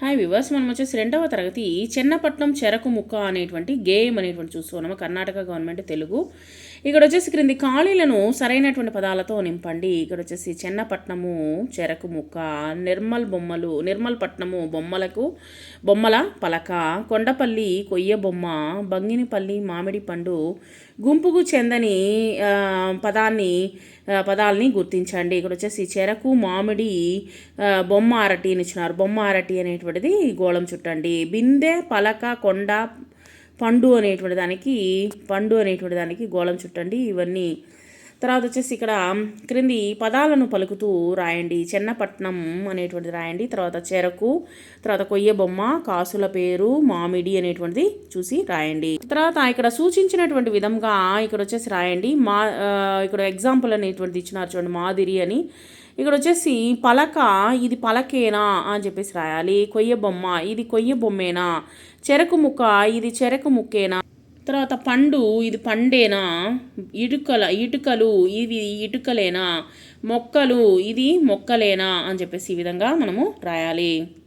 Hi viewers మనం వచ్చేసి రెండవ తరగతి చెన్నపట్నం చెరకు ముక్క అనేటువంటి గేమ్ అనేటువంటి చూస్తున్నాము కర్ణాటక గవర్నమెంట్ తెలుగు. ఇక్కడ వచ్చేసి క్రింది ఖాళీలను సరైనటువంటి పదాలతో నింపండి. ఇక్కడ వచ్చేసి చెన్నపట్నము చెరకు ముక్క నిర్మల్ బొమ్మలు నిర్మల్ పట్నము బొమ్మలకు బొమ్మల పలక కొండపల్లి కొయ్య బొమ్మ బంగినిపల్లి మామిడి పండు గుంపుకు చెందని పదాన్ని పదాలని గుర్తించండి. ఇక్కడ వచ్చేసి చెరకు మామిడి బొమ్మ అరటి అని ఇచ్చినారు. బొమ్మ అరటి అనేటువంటిది గోళం చుట్టండి. బిందె పలక కొండ పండు అనేటువంటి దానికి పండు అనేటువంటి దానికి గోళం చుట్టండి. ఇవన్నీ తర్వాత వచ్చేసి ఇక్కడ క్రింది పదాలను పలుకుతూ రాయండి. చెన్నపట్నం అనేటువంటిది రాయండి. తర్వాత చెరకు తర్వాత కొయ్య బొమ్మ కాసుల పేరు మామిడి అనేటువంటిది చూసి రాయండి. తర్వాత ఇక్కడ సూచించినటువంటి విధంగా ఇక్కడ వచ్చేసి రాయండి. మా ఇక్కడ ఎగ్జాంపుల్ అనేటువంటిది ఇచ్చినారు చూడండి మాదిరి అని. ఇక్కడ వచ్చేసి పలక ఇది పలకేనా అని చెప్పేసి రాయాలి. కొయ్య బొమ్మ ఇది కొయ్య బొమ్మేనా? చెరకు ముక్క ఇది చెరకు ముక్కేనా? తర్వాత పండు ఇది పండేనా? ఇటుకల ఇటుకలు ఇవి ఇటుకలేనా? మొక్కలు ఇది మొక్కలేనా? అని చెప్పేసి ఈ విధంగా మనము రాయాలి.